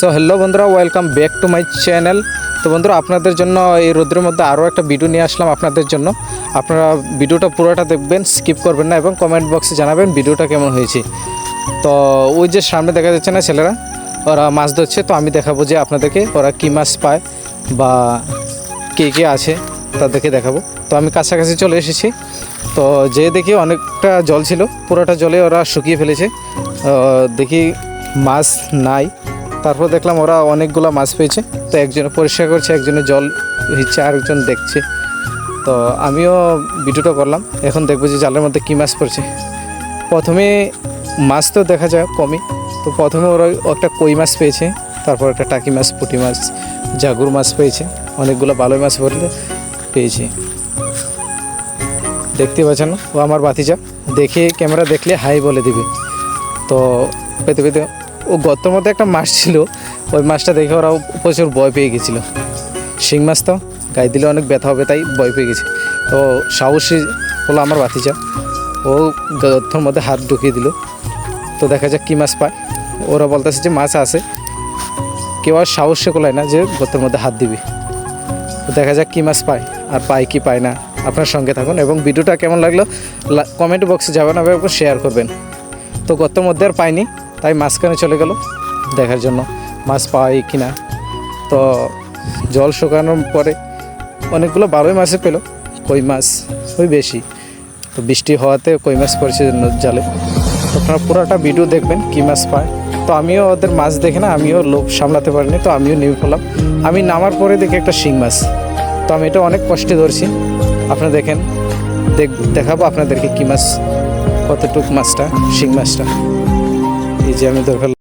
So hello বন্ধুরা welcome back to my channel তো বন্ধুরা, আপনাদের জন্য এই রোদ্রের মধ্যে আরও একটা ভিডিও নিয়ে আসলাম আপনাদের জন্য। আপনারা ভিডিওটা পুরোটা দেখবেন স্কিপ করবেন না এবং কমেন্ট বক্সে জানাবেন ভিডিওটা কেমন হয়েছে। তো ওই যে সামনে দেখা যাচ্ছে না ছেলেরা, ওরা মাছ ধরছে, তো আমি দেখাবো যে আপনাদেরকে ওরা কী মাছ পায় বা কে কে আছে, তাদেরকে দেখাবো। তো আমি কাছাকাছি চলে এসেছি। তো যে দেখি অনেকটা জল ছিল, পুরোটা জলে ওরা শুকিয়ে ফেলেছে। দেখি মাছ নাই। তারপর দেখলাম ওরা অনেকগুলো মাছ পেয়েছে। তো একজন পরিষ্কার করছে, একজনে জল হিচ্ছে আরেকজন দেখছে। তো আমিও ভিডিওটা করলাম। এখন দেখব যে জালের মধ্যে কী মাছ পড়ছে। প্রথমে মাছ তো দেখা যায় কমই। তো প্রথমে ওরা একটা কই মাছ পেয়েছে, তারপর একটা টাকি মাছ, পুঁটি মাছ, জাগুর মাছ পেয়েছে, অনেকগুলো বালুই মাছ পড়লে পেয়েছে। দেখতে পাচ্ছেন ও আমার বাতিজা দেখে ক্যামেরা দেখলে হাই বলে দিবে। তো পেতে পেতে ও গর্তর মধ্যে একটা মাছ ছিল। ওই মাছটা দেখে ওরা প্রচুর ভয় পেয়ে গেছিল। শিং মাছ তো, গায়ে দিলে অনেক ব্যথা হবে, তাই ভয় পেয়ে গেছে। তো সাহসী হলো আমার বাতিজা ও গর্তর মধ্যে হাত ঢুকিয়ে দিল। তো দেখা যাক কী মাছ পায়। ওরা বলতেছে যে মাছ আছে। কেউ আর সাহসে কোলায় না যে গর্তের মধ্যে হাত দিবে। তো দেখা যাক কী মাছ পায় আর পায় কি পায় না। আপনার সঙ্গে থাকুন এবং ভিডিওটা কেমন লাগল কমেন্ট বক্সে যাবেন এবং শেয়ার করবেন। তো গর্তের মধ্যে আর পাইনি। তাই মাঝখানে চলে গেল দেখার জন্য। মাছ পাই কি না তো জল শুকানোর পরে অনেকগুলো বারোই মাছে পেল, কই মাছ? ওই বেশি। তো বৃষ্টি হওয়াতে কই মাছ পড়েছে জালে। আপনারা পুরোটা ভিডিও দেখবেন কী মাছ পায়। তো আমিও ওদের মাছ দেখে না, আমিও লোভ সামলাতে পারিনি, তো আমিও নেমে পড়লাম আমি নামার পরে দেখি একটা শিং মাছ। তো আমি এটা অনেক কষ্টে ধরছি। আপনারা দেখেন, দেখ, দেখাবো আপনাদেরকে কী মাছ, কতটুক মাছটা, শিং মাছটা। এই আমি ফেললাম